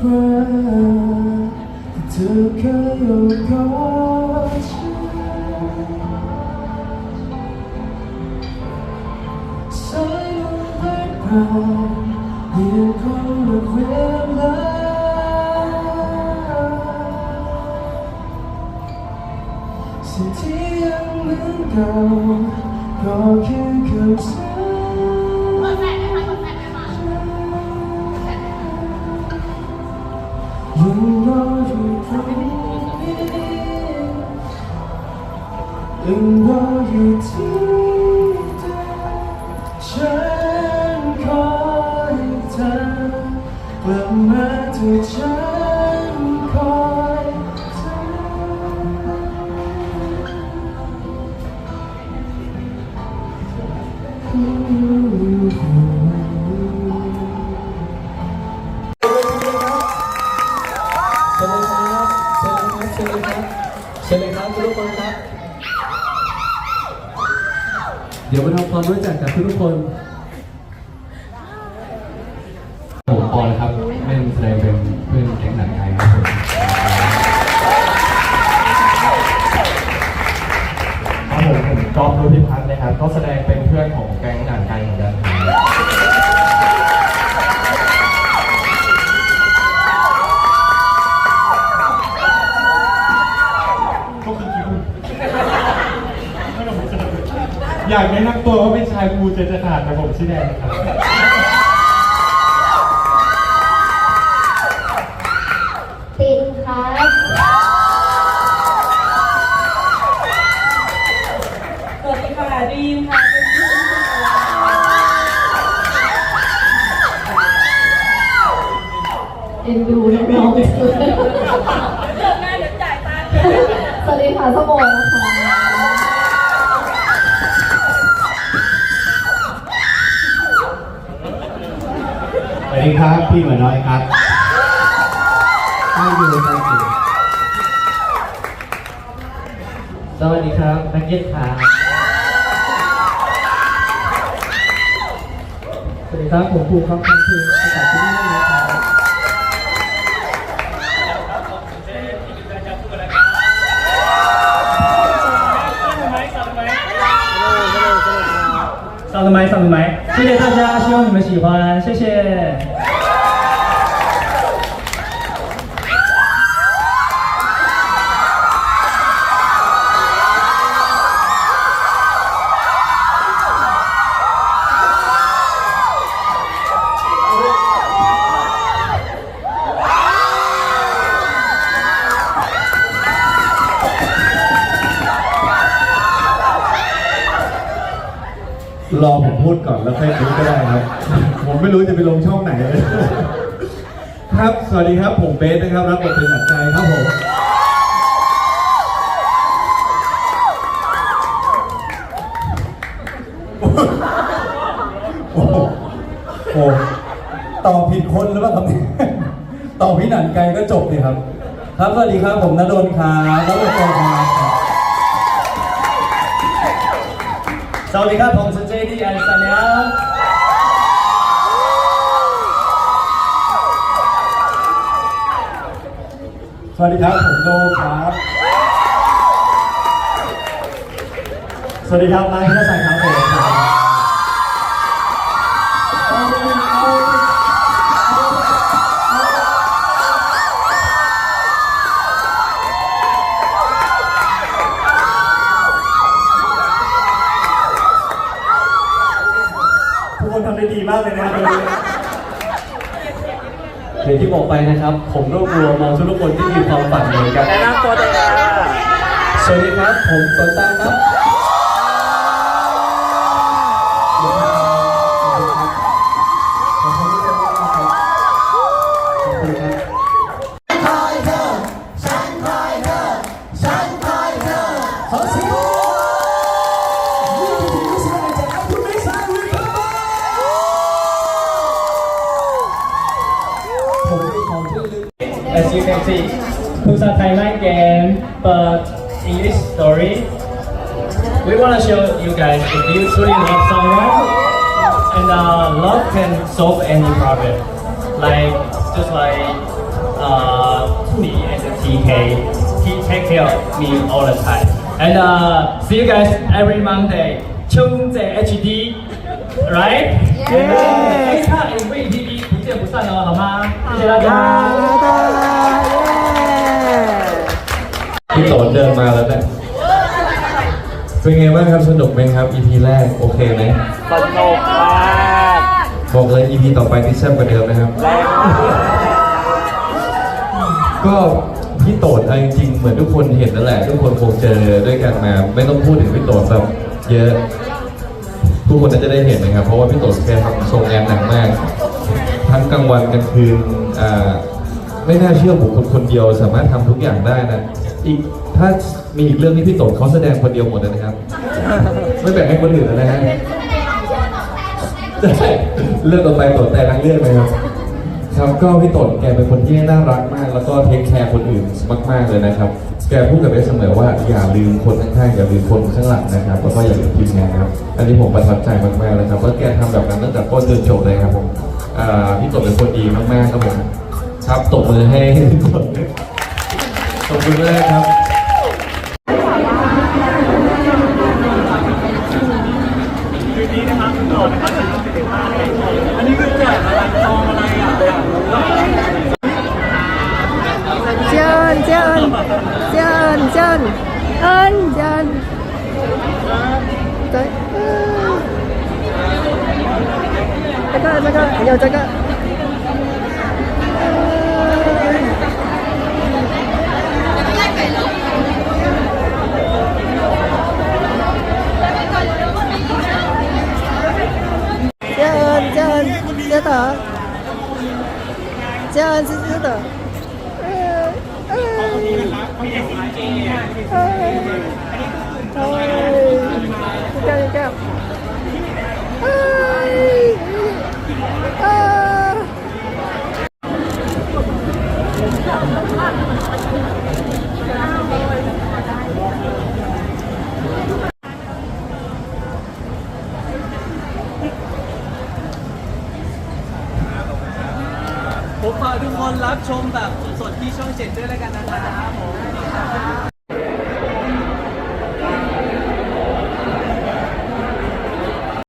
cry took her your caution Sign on background Here come the red light City and window 거기 그 กลับมาที่ฉันคอยเธอเชิญเลยครับเชิญเลยครับเชิญเลยครับเชิญเลยครับทุกคนครับ เดี๋ยวมาทำความรู้จักกับทุกคน พัฒน์นะครับก็แสดงเป็นเพื่อนของแก๊งหนังไทยเหมือนกันก็คือคิวอยากแนะนำตัวว่าเป็นชายภูเจจะขาดแต่ผมชื่อแดงครับตินครับ สวัสดีค่ะสมอนะคะสวัสดีครับพี่หมาน้อยครับไม่อยู่ไม่อยู่สวัสดีครับนักเก็ตครับสวัสดีครับผมภูมิครับคำคือ 上了麦，上个麦，谢谢大家，希望你们喜欢，谢谢。 รอผมพูดก่อนแล้วค่อยพูดก็ได้ครับ ผมไม่รู้จะไปลงช่องไหนเลย ครับ สวัสดีครับ ผมเบสนะครับ รับบทเป็นอัจใจครับผม โอ้โหโอ้ตอบผิดคนหรือเปล่าครับเนี่ยตอบพี่หนันไกลก็จบดีครับ ครับ สวัสดีครับ ผมนดลครับแล้วก็โจครับ สวัสดีครับผมสุ เจดีอันสัญญาสวัสดีครับ ผมโดครับ สวัสดีครับไมค์นักสังครับผมครับากเลยนะครับอย่างที่บอกไปนะครับ ผมรวบรวมมาทุกคนที่มีความฝันเหมือนกันแนะนำตัวเลยค่ะสวัสดีครับ ผมต้นตั้งครับ as you can see. Pusa Thailand game, but English story. We want to show you guys that you truly love someone and uh, love can solve any problem. Like just like uh, me and TK, he takes care of me all the time. And uh, see you guys every Monday. Chungze HD, right? Yeah. พี่โตนเดินมาแล้วเนี่ยเป็นไงบ้างครับสนุกไหมครับ EP แรกโอเคไหมสนุกมากบอกเลย EP ต่อไปที่แซ่บกว่าเดิมนะครับ ก็พี่โตดเอาจริงๆเหมือนทุกคนเห็นนั่นแหละทุกคนคงเจอด้วยกันมาไม่ต้องพูดถึงพี่โตดแบบเยอะ ทุกคนน่าจะได้เห็นนะครับ เพราะว่าพี่โตดแกทำทรงงานหนักมาก ทั้งกลางวันกลางคืนอ่าไม่น่าเชื่อบุคคลคนเดียวสามารถทำทุกอย่างได้นะ อีกถ้ามีอีกเรื่องที่พี่โตดเขาแสดงคนเดียวหมดเลยนะครับ ไม่แบ่งให้คนอื่นเลยนะฮะใช่เรื่องต่อไปโตดแต่ทั้งเรื่องเลยครับครับก็พี่ตนแกเป็นคนที่น่ารักมาก แล้วก็เทคแคร์คนอื่นมาก ๆ เลยนะครับ แกพูดกับเบสเสมอว่าอย่าลืมคนข้างๆอย่าลืมคนข้างหลังนะครับแล้วก็อย่าลืมทีมงานครับอันนี้ผมประทับใจมากๆเลยครับว่าแกทำแบบนั้นตั้งแต่ต้นจนจบเลยครับผมพี่ตนเป็นคนดีมากๆครับผมครับตบมือให้พี่ตน ขอบคุณมากครับอันนี้คือแจกอะองอะไรอะเจินเจินเจินเจนเอินเจินเแล้วก็แล้วก็เดี๋ยวจะก็ เผมพาทุกคนรับชมแบบสดๆที่ช่องเจ็ดด้วยแล้วกันนะครับผม